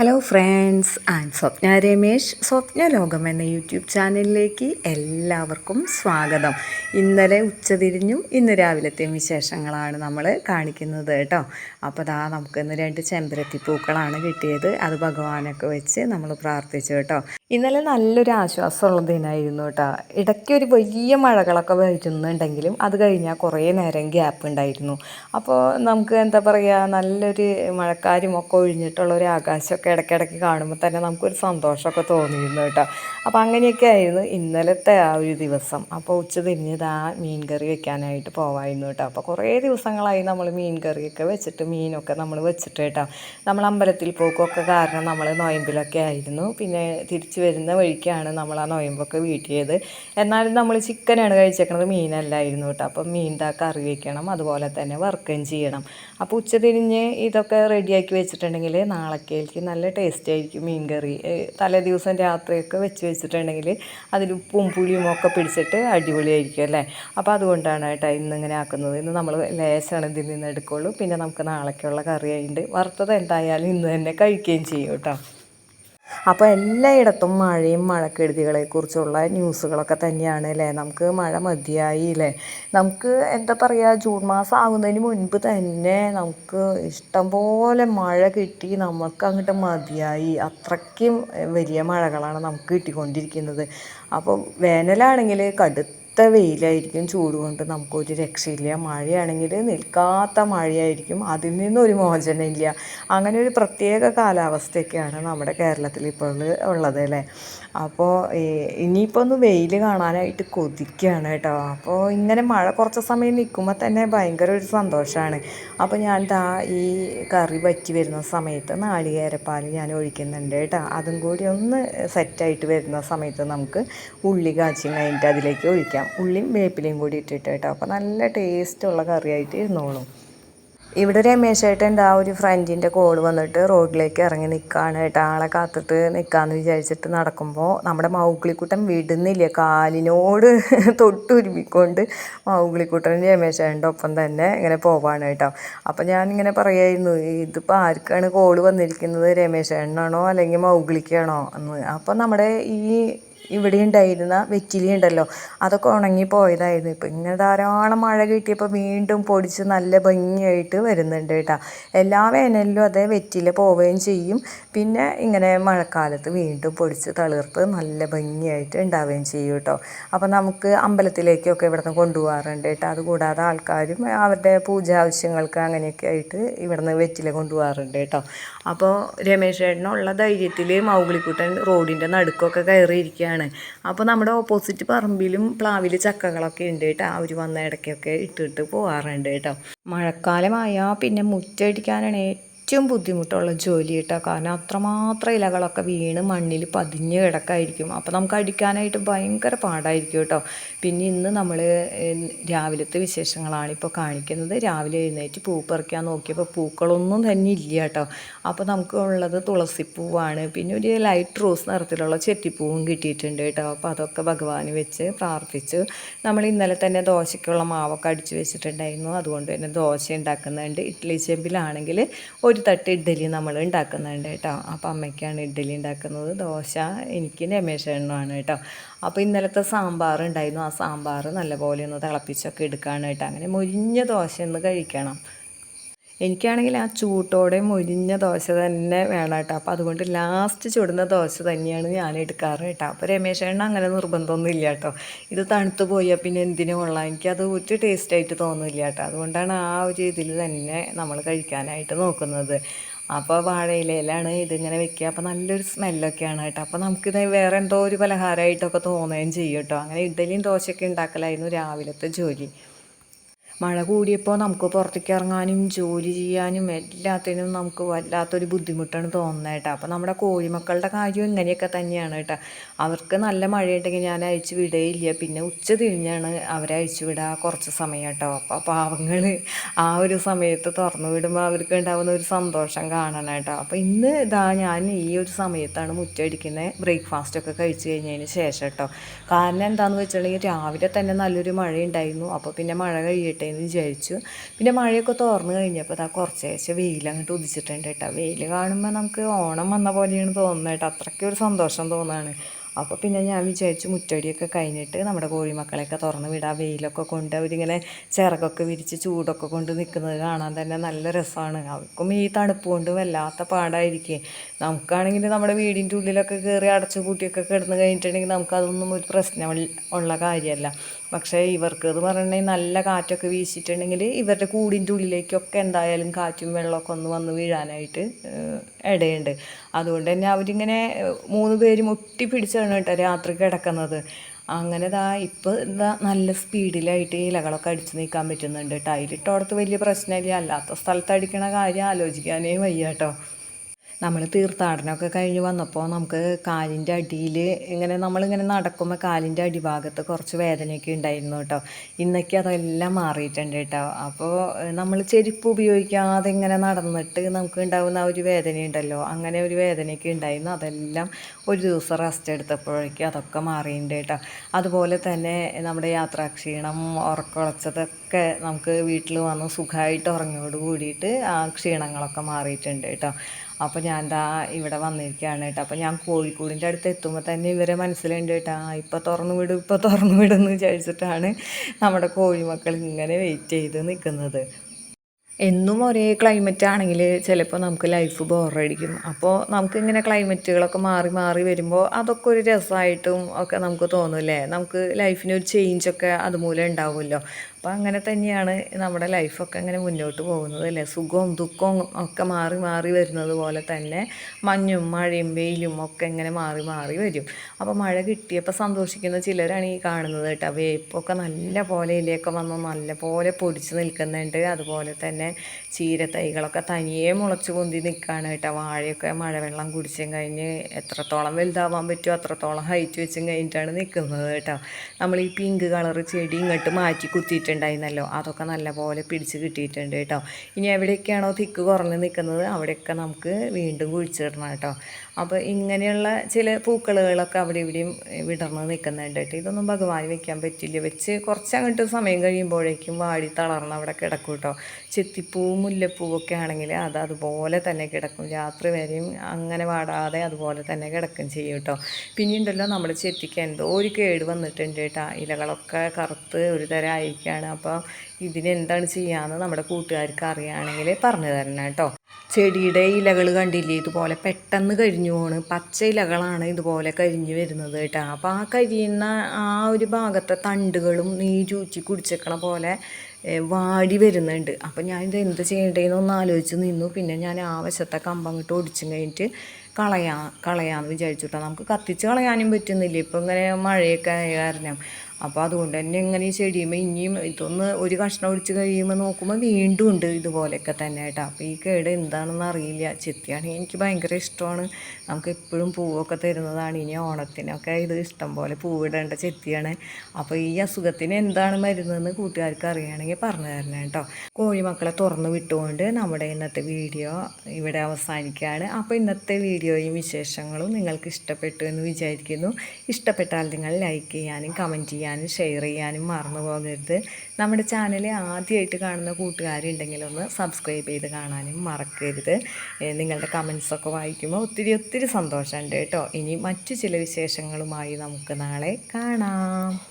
Hello friends and Swapna Ramesh. Swapna ലോകം എന്ന YouTube ചാനലിലേക്ക് എല്ലാവർക്കും സ്വാഗതം. ഇന്നലെ ഉച്ചതിരിഞ്ഞും ഇന്ന് രാവിലത്തെയും വിശേഷങ്ങളാണ് നമ്മൾ കാണിക്കുന്നത് കേട്ടോ. അപ്പോൾ ദാ നമുക്കിന്ന് രണ്ട് ചെമ്പരത്തി പൂക്കളാണ് കിട്ടിയത്. അത് ഭഗവാനൊക്കെ വെച്ച് നമ്മൾ പ്രാർത്ഥിച്ചു കേട്ടോ. ഇന്നലെ നല്ലൊരു ആശ്വാസമുള്ള ദിനമായിരുന്നു കേട്ടോ. ഇടയ്ക്ക് ഒരു വലിയ മഴകളൊക്കെ വരുന്നുണ്ടെങ്കിലും അത് കഴിഞ്ഞാൽ കുറേ നേരം ഗ്യാപ്പ് ഉണ്ടായിരുന്നു. അപ്പോൾ നമുക്ക് എന്താ പറയുക നല്ലൊരു മഴക്കാരും ഒക്കെ ഒഴിഞ്ഞിട്ടുള്ള ഒരു ആകാശമൊക്കെ ഇടയ്ക്കിടയ്ക്ക് കാണുമ്പോൾ തന്നെ നമുക്കൊരു സന്തോഷമൊക്കെ തോന്നിയിരുന്നു കേട്ടോ. അപ്പോൾ അങ്ങനെയൊക്കെ ആയിരുന്നു ഇന്നലത്തെ ആ ഒരു ദിവസം. അപ്പോൾ ഉച്ച തിരിഞ്ഞത് ആ മീൻ കറി വെക്കാനായിട്ട് പോവായിരുന്നു കേട്ടോ. അപ്പോൾ കുറേ ദിവസങ്ങളായി നമ്മൾ മീൻ കറിയൊക്കെ വെച്ചിട്ട് മീനൊക്കെ നമ്മൾ വെച്ചിട്ട് കേട്ടോ. നമ്മൾ അമ്പലത്തിൽ പോക്കൊക്കെ കാരണം നമ്മൾ നോയമ്പിലൊക്കെ ആയിരുന്നു. പിന്നെ തിരിച്ച് വരുന്ന വഴിക്കാണ് നമ്മൾ ആ നൊയമ്പൊക്കെ വീട്ടിയത്. എന്നാലും നമ്മൾ ചിക്കനാണ് കഴിച്ചേക്കണത്. മീനല്ലായിരുന്നു കേട്ടോ. അപ്പം മീന്റെ കറി വയ്ക്കണം അതുപോലെ തന്നെ വറുക്കുകയും ചെയ്യണം. അപ്പോൾ ഉച്ച തിരിഞ്ഞ് ഇതൊക്കെ റെഡിയാക്കി വെച്ചിട്ടുണ്ടെങ്കിൽ നാളേക്കേക്ക് നല്ല ടേസ്റ്റ് ആയിരിക്കും മീൻ കറി. തലേ ദിവസം രാത്രിയൊക്കെ വെച്ച് വെച്ചിട്ടുണ്ടെങ്കിൽ അതിൽ ഉപ്പും പുളിയും ഒക്കെ പിടിച്ചിട്ട് അടിപൊളിയായിരിക്കും അല്ലേ? അപ്പോൾ അതുകൊണ്ടാണ് കേട്ടോ ഇന്ന് ഇങ്ങനെ ആക്കുന്നത്. ഇന്ന് നമ്മൾ ലേശമാണ് ഇതിൽ നിന്ന് എടുക്കുള്ളൂ. പിന്നെ നമുക്ക് നാളേക്കുള്ള കറി ആയിട്ട് വറുത്തത് എന്തായാലും ഇന്ന് തന്നെ കഴിക്കുകയും ചെയ്യും കേട്ടോ. അപ്പോൾ എല്ലായിടത്തും മഴയും മഴക്കെടുതികളെക്കുറിച്ചുള്ള ന്യൂസുകളൊക്കെ തന്നെയാണ് അല്ലേ? നമുക്ക് മഴ മതിയായി അല്ലേ? നമുക്ക് എന്താ പറയുക ജൂൺ മാസം ആകുന്നതിന് മുൻപ് തന്നെ നമുക്ക് ഇഷ്ടംപോലെ മഴ കിട്ടി നമുക്ക് അങ്ങോട്ട് മതിയായി. അത്രയ്ക്കും വലിയ മഴകളാണ് നമുക്ക് കിട്ടിക്കൊണ്ടിരിക്കുന്നത്. അപ്പോൾ വേനലാണെങ്കിൽ കടുത്ത വെയിലായിരിക്കും ചൂട് കൊണ്ട് നമുക്കൊരു രക്ഷയില്ല. മഴയാണെങ്കിൽ നിൽക്കാത്ത മഴയായിരിക്കും അതിൽ നിന്നൊരു മോചനമില്ല. അങ്ങനെ ഒരു പ്രത്യേക കാലാവസ്ഥയൊക്കെയാണ് നമ്മുടെ കേരളത്തിൽ ഇപ്പോൾ ഉള്ളത് അല്ലേ? അപ്പോൾ ഇനിയിപ്പോൾ ഒന്ന് വെയിൽ കാണാനായിട്ട് കൊതിക്കുകയാണ് കേട്ടോ. അപ്പോൾ ഇങ്ങനെ മഴ കുറച്ച് സമയം നിൽക്കുമ്പോൾ തന്നെ ഭയങ്കര ഒരു സന്തോഷമാണ് അപ്പോൾ ഞാൻ ദാ ഈ കറി വറ്റി വരുന്ന സമയത്ത് നാളികേരപ്പാൽ ഞാൻ ഒഴിക്കുന്നുണ്ട് കേട്ടോ. അതും കൂടി ഒന്ന് സെറ്റായിട്ട് വരുന്ന സമയത്ത് നമുക്ക് ഉള്ളി കാച്ചി കഴിഞ്ഞിട്ട് അതിലേക്ക് ഒഴിക്കാം. ഉള്ളിയും വേപ്പിലയും കൂടി ഇട്ടിട്ട് കേട്ടോ. അപ്പോൾ നല്ല ടേസ്റ്റുള്ള കറിയായിട്ട് ഇരുന്നോളും. ഇവിടെ രമേശേട്ടന്റെ ആ ഒരു ഫ്രണ്ടിന്റെ കോൾ വന്നിട്ട് റോഡിലേക്ക് ഇറങ്ങി നിൽക്കുകയാണ് കേട്ടോ. ആളെ കാത്തിട്ട് നിൽക്കാമെന്ന് വിചാരിച്ചിട്ട് നടക്കുമ്പോൾ നമ്മുടെ മൗഗ്ലിക്കുട്ടൻ വിടുന്നില്ല. കാലിനോട് തൊട്ടുരുമിക്കൊണ്ട് മൗഗ്ലിക്കുട്ടൻ രമേശേട്ടന്റെ ഒപ്പം തന്നെ ഇങ്ങനെ പോവാണ് കേട്ടോ. അപ്പോൾ ഞാനിങ്ങനെ പറയായിരുന്നു ഇതിപ്പോൾ ആർക്കാണ് കോൾ വന്നിരിക്കുന്നത്? രമേശേട്ടനാണോ അല്ലെങ്കിൽ മൗഗ്ലിക്കാണോ? എന്ന്. അപ്പം നമ്മുടെ ഈ ഇവിടെ ഉണ്ടായിരുന്ന വെറ്റിലി ഉണ്ടല്ലോ അതൊക്കെ ഉണങ്ങി പോയതായിരുന്നു. ഇപ്പം ഇങ്ങനെ ധാരാളം മഴ കിട്ടിയപ്പോൾ വീണ്ടും പൊടിച്ച് നല്ല ഭംഗിയായിട്ട് വരുന്നുണ്ട് കേട്ടോ. എല്ലാ വേനലിലും അതേ വെറ്റില പോവുകയും ചെയ്യും. പിന്നെ ഇങ്ങനെ മഴക്കാലത്ത് വീണ്ടും പൊടിച്ച് തളിർത്ത് നല്ല ഭംഗിയായിട്ട് ഉണ്ടാവുകയും ചെയ്യും കേട്ടോ. അപ്പോൾ നമുക്ക് അമ്പലത്തിലേക്കൊക്കെ ഇവിടുന്ന് കൊണ്ടുപോകാറുണ്ട് കേട്ടോ. അതുകൂടാതെ ആൾക്കാരും അവരുടെ പൂജ ആവശ്യങ്ങൾക്ക് അങ്ങനെയൊക്കെ ആയിട്ട് ഇവിടുന്ന് വെറ്റില കൊണ്ടുപോകാറുണ്ട് കേട്ടോ. അപ്പോൾ രമേശ് ചേട്ടനുള്ള ധൈര്യത്തിൽ മൗഗ്ലിക്കുട്ടൻ റോഡിന്റെ നടുക്കൊക്കെ കയറിയിരിക്കുകയാണ്. അപ്പോൾ നമ്മുടെ ഓപ്പോസിറ്റ് പറമ്പിലും പ്ലാവിൽ ചക്കകളൊക്കെ ഉണ്ട് കേട്ടോ. അവർ വന്ന ഇടയ്ക്കൊക്കെ ഇട്ടിട്ട് പോകാറുണ്ട് കേട്ടോ. മഴക്കാലമായാൽ പിന്നെ മുറ്റടിക്കാനാണ് ഏറ്റവും ബുദ്ധിമുട്ടുള്ള ജോലി കേട്ടോ. കാരണം അത്രമാത്രം ഇലകളൊക്കെ വീണ് മണ്ണിൽ പതിഞ്ഞ് കിടക്കായിരിക്കും. അപ്പോൾ നമുക്ക് അടിക്കാനായിട്ട് ഭയങ്കര പാടായിരിക്കും കേട്ടോ. പിന്നെ ഇന്ന് നമ്മൾ രാവിലത്തെ വിശേഷങ്ങളാണ് ഇപ്പോൾ കാണിക്കുന്നത്. രാവിലെ എഴുന്നേറ്റ് പൂ പറിക്കാൻ നോക്കിയപ്പോൾ പൂക്കളൊന്നും തന്നെ ഇല്ല കേട്ടോ. അപ്പോൾ നമുക്ക് ഉള്ളത് തുളസിപ്പൂവാണ്. പിന്നെ ഒരു ലൈറ്റ് റോസ് നിറത്തിലുള്ള ചെത്തിപ്പൂവും കിട്ടിയിട്ടുണ്ട് കേട്ടോ. അപ്പോൾ അതൊക്കെ ഭഗവാന് വെച്ച് പ്രാർത്ഥിച്ചു. നമ്മൾ ഇന്നലെ തന്നെ ദോശയ്ക്കുള്ള മാവൊക്കെ അടിച്ചു വെച്ചിട്ടുണ്ടായിരുന്നു. അതുകൊണ്ട് തന്നെ ദോശ ഉണ്ടാക്കുന്നുണ്ട്. ഇഡ്ഡലി ചെമ്പിലാണെങ്കിൽ ഒരു തട്ട് ഇഡ്ഡലി നമ്മൾ ഉണ്ടാക്കുന്നുണ്ട് കേട്ടോ. അപ്പോൾ അമ്മയ്ക്കാണ് ഇഡ്ഡലി ഉണ്ടാക്കുന്നത്. ദോശ എനിക്ക് രമേശണ്ണുമാണ് കേട്ടോ. അപ്പോൾ ഇന്നലത്തെ സാമ്പാർ ഉണ്ടായിരുന്നു. ആ സാമ്പാർ നല്ലപോലെ ഒന്ന് തിളപ്പിച്ചൊക്കെ എടുക്കുകയാണ് കേട്ടോ. അങ്ങനെ മുരിഞ്ഞ ദോശ ഒന്ന് കഴിക്കണം. എനിക്കാണെങ്കിൽ ആ ചൂട്ടോടെ മുരിഞ്ഞ ദോശ തന്നെ വേണം കേട്ടോ. അപ്പോൾ അതുകൊണ്ട് ലാസ്റ്റ് ചുടുന്ന ദോശ തന്നെയാണ് ഞാൻ എടുക്കാറ് കേട്ടോ. അപ്പോൾ രമേശേണ്ണ അങ്ങനെ നിർബന്ധമൊന്നും ഇല്ല കേട്ടോ. ഇത് തണുത്ത് പോയാൽ പിന്നെ എന്തിനു കൊള്ളാം? എനിക്കത് ഒരു ടേസ്റ്റായിട്ട് തോന്നില്ല കേട്ടോ. അതുകൊണ്ടാണ് ആ ഒരു ഇതിൽ തന്നെ നമ്മൾ കഴിക്കാനായിട്ട് നോക്കുന്നത്. അപ്പോൾ വാഴയിലയിലാണ് ഇതിങ്ങനെ വെക്കുക. അപ്പോൾ നല്ലൊരു സ്മെല്ലൊക്കെയാണ് കേട്ടോ. അപ്പോൾ നമുക്കിത് വേറെ എന്തോ ഒരു പലഹാരമായിട്ടൊക്കെ തോന്നുകയും ചെയ്യും കേട്ടോ. അങ്ങനെ ഇഡലിയും ദോശയൊക്കെ ഉണ്ടാക്കലായിരുന്നു രാവിലത്തെ ജോലി. മഴ കൂടിയപ്പോൾ നമുക്ക് പുറത്തേക്ക് ഇറങ്ങാനും ജോലി ചെയ്യാനും എല്ലാത്തിനും നമുക്ക് വല്ലാത്തൊരു ബുദ്ധിമുട്ടാണ് തോന്നുന്നത് കേട്ടോ. അപ്പോൾ നമ്മുടെ കോഴിമക്കളുടെ കാര്യം ഇങ്ങനെയൊക്കെ തന്നെയാണ് കേട്ടോ. അവർക്ക് നല്ല മഴയുണ്ടെങ്കിൽ ഞാൻ അയച്ചു വിടുകയില്ല പിന്നെ ഉച്ച തിരിഞ്ഞാണ് അവരെ അയച്ചു വിടുക കുറച്ച് സമയം കേട്ടോ. അപ്പോൾ പാവങ്ങൾ ആ ഒരു സമയത്ത് തുറന്നു വിടുമ്പോൾ അവർക്ക് ഉണ്ടാകുന്ന ഒരു സന്തോഷം കാണണം കേട്ടോ. അപ്പോൾ ഇന്ന് ഇതാ ഞാൻ ഈ ഒരു സമയത്താണ് മുറ്റടിക്കുന്നത് ബ്രേക്ക്ഫാസ്റ്റൊക്കെ കഴിച്ചു കഴിഞ്ഞതിന് ശേഷം കേട്ടോ. കാരണം എന്താണെന്ന് വെച്ചിട്ടുണ്ടെങ്കിൽ രാവിലെ തന്നെ നല്ലൊരു മഴയുണ്ടായിരുന്നു. അപ്പോൾ പിന്നെ മഴ കഴിയട്ടെ എന്ന് വിചാരിച്ചു. പിന്നെ മഴയൊക്കെ തോർന്നു കഴിഞ്ഞപ്പോൾ അതാ കുറച്ച് വെയിൽ അങ്ങോട്ട് ഉദിച്ചിട്ടുണ്ട് കേട്ടോ. വെയിൽ കാണുമ്പോൾ നമുക്ക് ഓണം വന്ന പോലെയാണ് തോന്നുന്നത് കേട്ടോ. അത്രയ്ക്ക് ഒരു സന്തോഷം തോന്നുകയാണ് അപ്പോൾ പിന്നെ ഞാൻ വിചാരിച്ചു മുറ്റടിയൊക്കെ കഴിഞ്ഞിട്ട് നമ്മുടെ കോഴിമക്കളെയൊക്കെ തുറന്ന് വിടാം. വെയിലൊക്കെ കൊണ്ട് അവരിങ്ങനെ ചിറകൊക്കെ വിരിച്ച് ചൂടൊക്കെ കൊണ്ട് നിൽക്കുന്നത് കാണാൻ തന്നെ നല്ല രസമാണ്. അവർക്കും ഈ തണുപ്പ് കൊണ്ട് വല്ലാത്ത പാടായിരിക്കും. നമുക്കാണെങ്കിൽ നമ്മുടെ വീടിന്റെ ഉള്ളിലൊക്കെ കയറി അടച്ചു പൂട്ടിയൊക്കെ കിടന്ന് കഴിഞ്ഞിട്ടുണ്ടെങ്കിൽ നമുക്കതൊന്നും ഒരു പ്രശ്നം ഉള്ള കാര്യമല്ല. പക്ഷേ ഇവർക്ക് എന്ന് പറഞ്ഞിട്ടുണ്ടെങ്കിൽ നല്ല കാറ്റൊക്കെ വീശിയിട്ടുണ്ടെങ്കിൽ ഇവരുടെ കൂടിന്റെ ഉള്ളിലേക്കൊക്കെ എന്തായാലും കാറ്റും വെള്ളമൊക്കെ ഒന്ന് വന്ന് വീഴാനായിട്ട് ഇടയുണ്ട്. അതുകൊണ്ട് തന്നെ അവരിങ്ങനെ മൂന്ന് പേരും ഒട്ടി പിടിച്ചാണ് കേട്ടോ രാത്രി കിടക്കുന്നത്. അങ്ങനെ ദാ ഇപ്പോൾ എന്താ നല്ല സ്പീഡിലായിട്ട് ഇലകളൊക്കെ അടിച്ച് നീക്കാൻ പറ്റുന്നുണ്ട്. ടൈലിട്ടോടത്ത് വലിയ പ്രശ്നമില്ല. അല്ലാത്ത സ്ഥലത്ത് അടിക്കണ കാര്യം ആലോചിക്കാനേ വയ്യ കേട്ടോ. നമ്മൾ തീർത്ഥാടനമൊക്കെ കഴിഞ്ഞ് വന്നപ്പോൾ നമുക്ക് കാലിന്റെ അടിയിൽ ഇങ്ങനെ നമ്മളിങ്ങനെ നടക്കുമ്പോൾ കാലിന്റെ അടിഭാഗത്ത് കുറച്ച് വേദനയൊക്കെ ഉണ്ടായിരുന്നു കേട്ടോ. ഇന്നൊക്കെ അതെല്ലാം മാറിയിട്ടുണ്ട് കേട്ടോ. അപ്പോൾ നമ്മൾ ചെരുപ്പ് ഉപയോഗിക്കാതെ ഇങ്ങനെ നടന്നിട്ട് നമുക്ക് ഉണ്ടാകുന്ന ഒരു വേദനയുണ്ടല്ലോ അങ്ങനെ ഒരു വേദനയൊക്കെ ഉണ്ടായിരുന്നു. അതെല്ലാം ഒരു ദിവസം റെസ്റ്റ് എടുത്തപ്പോഴേക്കും അതൊക്കെ മാറിയിട്ടുണ്ട് കേട്ടോ. അതുപോലെ തന്നെ നമ്മുടെ യാത്രാക്ഷീണം ഉറക്കുളച്ചതൊക്കെ നമുക്ക് വീട്ടിൽ വന്ന് സുഖമായിട്ട് ഉറങ്ങിയോട് കൂടിയിട്ട് ആ ക്ഷീണങ്ങളൊക്കെ മാറിയിട്ടുണ്ട് കേട്ടോ. അപ്പോൾ ഞാൻ ദാ ഇവിടെ വന്നിരിക്കുകയാണ് കേട്ടോ. അപ്പോൾ ഞാൻ കോഴിക്കോടിന്റെ അടുത്ത് എത്തുമ്പോൾ തന്നെ ഇവരെ മനസ്സിലുണ്ട് കേട്ടോ. ഇപ്പോൾ തുറന്നു വിടും ഇപ്പോൾ തുറന്നു വിടുമെന്ന് വിചാരിച്ചിട്ടാണ് നമ്മുടെ കോഴിമക്കൾ ഇങ്ങനെ വെയിറ്റ് ചെയ്ത് നിൽക്കുന്നത് എന്നും ഒരേ ക്ലൈമറ്റ് ആണെങ്കിൽ ചിലപ്പോൾ നമുക്ക് ലൈഫ് ബോറടിക്കും അപ്പോൾ നമുക്കിങ്ങനെ ക്ലൈമറ്റുകളൊക്കെ മാറി മാറി വരുമ്പോൾ അതൊക്കെ ഒരു രസമായിട്ടും ഒക്കെ നമുക്ക് തോന്നുമല്ലേ നമുക്ക് ലൈഫിനൊരു ചേഞ്ചൊക്കെ അതുമൂലം ഉണ്ടാവുമല്ലോ. അപ്പോൾ അങ്ങനെ തന്നെയാണ് നമ്മുടെ ലൈഫൊക്കെ അങ്ങനെ മുന്നോട്ട് പോകുന്നത് അല്ലേ? സുഖവും ദുഃഖവും ഒക്കെ മാറി മാറി വരുന്നത് പോലെ തന്നെ മഞ്ഞും മഴയും വെയിലും ഒക്കെ ഇങ്ങനെ മാറി മാറി വരും. അപ്പോൾ മഴ കിട്ടിയപ്പോൾ സന്തോഷിക്കുന്ന ചിലരാണ് ഈ കാണുന്നത് കേട്ടോ. വേപ്പൊക്കെ നല്ല പോലെ ഇലയൊക്കെ വന്ന് നല്ല പോലെ പൊടിച്ച് നിൽക്കുന്നുണ്ട്. അതുപോലെ തന്നെ ചീര തൈകളൊക്കെ തനിയെ മുളച്ച് പൊന്തി നിൽക്കുകയാണ് കേട്ടോ. വാഴയൊക്കെ മഴവെള്ളം കുടിച്ചും കഴിഞ്ഞ് എത്രത്തോളം വലുതാവാൻ പറ്റുമോ അത്രത്തോളം ഹൈറ്റ് വെച്ചും കഴിഞ്ഞിട്ടാണ് നിൽക്കുന്നത് കേട്ടോ. നമ്മൾ ഈ പിങ്ക് കളർ ചെടി ഇങ്ങോട്ട് മാറ്റി കുത്തിയിട്ട് വെച്ചിട്ടുണ്ടായിരുന്നല്ലോ അതൊക്കെ നല്ലപോലെ പിടിച്ച് കിട്ടിയിട്ടുണ്ട് കേട്ടോ. ഇനി എവിടെയൊക്കെയാണോ തിക്ക് കുറഞ്ഞ് നിൽക്കുന്നത് അവിടെയൊക്കെ നമുക്ക് വീണ്ടും കുഴിച്ചിടണം കേട്ടോ. അപ്പോൾ ഇങ്ങനെയുള്ള ചില പൂക്കളുകളൊക്കെ അവിടെ ഇവിടെയും വിടർന്ന് നിൽക്കുന്നുണ്ട് കേട്ടോ. ഇതൊന്നും ഭഗവാൻ വെക്കാൻ പറ്റില്ല. വെച്ച് കുറച്ച് അങ്ങോട്ട് സമയം കഴിയുമ്പോഴേക്കും വാടി തളർന്ന് അവിടെ കിടക്കും കേട്ടോ. ചെത്തിപ്പൂവും മുല്ലപ്പൂവൊക്കെ ആണെങ്കിൽ അത് അതുപോലെ തന്നെ കിടക്കും. രാത്രി വരെയും അങ്ങനെ വാടാതെ അതുപോലെ തന്നെ കിടക്കും ചെയ്യും കേട്ടോ. പിന്നെയുണ്ടല്ലോ നമ്മൾ ചെത്തിക്ക് എന്തോ ഒരു കേട് വന്നിട്ടുണ്ട് കേട്ടോ. ഇലകളൊക്കെ കറുത്ത് ഒരു തരം ആയിരിക്കുകയാണ് അപ്പോൾ ഇതിനെന്താണ് ചെയ്യാമെന്ന് നമ്മുടെ കൂട്ടുകാർക്ക് അറിയുകയാണെങ്കിൽ പറഞ്ഞു തരണം കേട്ടോ. ചെടിയുടെ ഇലകൾ കണ്ടില്ലേ? ഇതുപോലെ പെട്ടെന്ന് കരിഞ്ഞു പോണ്. പച്ച ഇലകളാണ് ഇതുപോലെ കരിഞ്ഞു വരുന്നത് കേട്ടോ. അപ്പോൾ ആ കരിയുന്ന ആ ഒരു ഭാഗത്തെ തണ്ടുകളും നീ ചൂച്ചി കുടിച്ചേക്കണ പോലെ വാടി വരുന്നുണ്ട്. അപ്പം ഞാൻ ഇത് എന്ത് ചെയ്യേണ്ടതെന്ന് ഒന്ന് ആലോചിച്ച് നിന്നു. പിന്നെ ഞാൻ ആവശ്യത്തെ കമ്പങ്ങോട്ട് ഒടിച്ചും കഴിഞ്ഞിട്ട് കളയാ കളയാമെന്ന് വിചാരിച്ചു കേട്ടോ നമുക്ക് കത്തിച്ച് കളയാനും പറ്റുന്നില്ല. ഇപ്പം ഇങ്ങനെ മഴയൊക്കെ ആയ കാരണം. അപ്പോൾ അതുകൊണ്ട് തന്നെ ഇങ്ങനെ ഈ ചെടിയുമ്പോൾ ഇനിയും ഇതൊന്ന് ഒരു കഷ്ണം ഒടിച്ച് കഴിയുമ്പോൾ നോക്കുമ്പോൾ വീണ്ടും ഉണ്ട് ഇതുപോലെയൊക്കെ തന്നെ കേട്ടോ. അപ്പോൾ ഈ കേട് എന്താണെന്ന് അറിയില്ല. ചെത്തിയാണ് എനിക്ക് ഭയങ്കര ഇഷ്ടമാണ്. നമുക്ക് എപ്പോഴും പൂവൊക്കെ തരുന്നതാണ്. ഇനി ഓണത്തിനൊക്കെ ഇത് ഇഷ്ടം പോലെ പൂവിടേണ്ട ചെത്തിയാണ്. അപ്പോൾ ഈ അസുഖത്തിന് എന്താണ് മരുന്നെന്ന് കൂട്ടുകാർക്ക് അറിയുകയാണെങ്കിൽ പറഞ്ഞു തരണം കേട്ടോ. കോഴിമക്കളെ തുറന്ന് വിട്ടുകൊണ്ട് നമ്മുടെ ഇന്നത്തെ വീഡിയോ ഇവിടെ അവസാനിക്കുകയാണ്. അപ്പോൾ ഇന്നത്തെ വീഡിയോയും വിശേഷങ്ങളും നിങ്ങൾക്ക് ഇഷ്ടപ്പെട്ടു എന്ന് വിചാരിക്കുന്നു. ഇഷ്ടപ്പെട്ടാൽ നിങ്ങൾ ലൈക്ക് ചെയ്യാനും കമന്റ് ചെയ്യാനും ചെയ്യാനും ഷെയർ ചെയ്യാനും മറന്നു പോകരുത്. നമ്മുടെ ചാനൽ ആദ്യമായിട്ട് കാണുന്ന കൂട്ടുകാരുണ്ടെങ്കിൽ ഒന്ന് സബ്സ്ക്രൈബ് ചെയ്ത് കാണാനും മറക്കരുത്. നിങ്ങളുടെ കമൻസൊക്കെ വായിക്കുമ്പോൾ ഒത്തിരി ഒത്തിരി സന്തോഷമുണ്ട് കേട്ടോ. ഇനി മറ്റു ചില വിശേഷങ്ങളുമായി നമുക്ക് നാളെ കാണാം.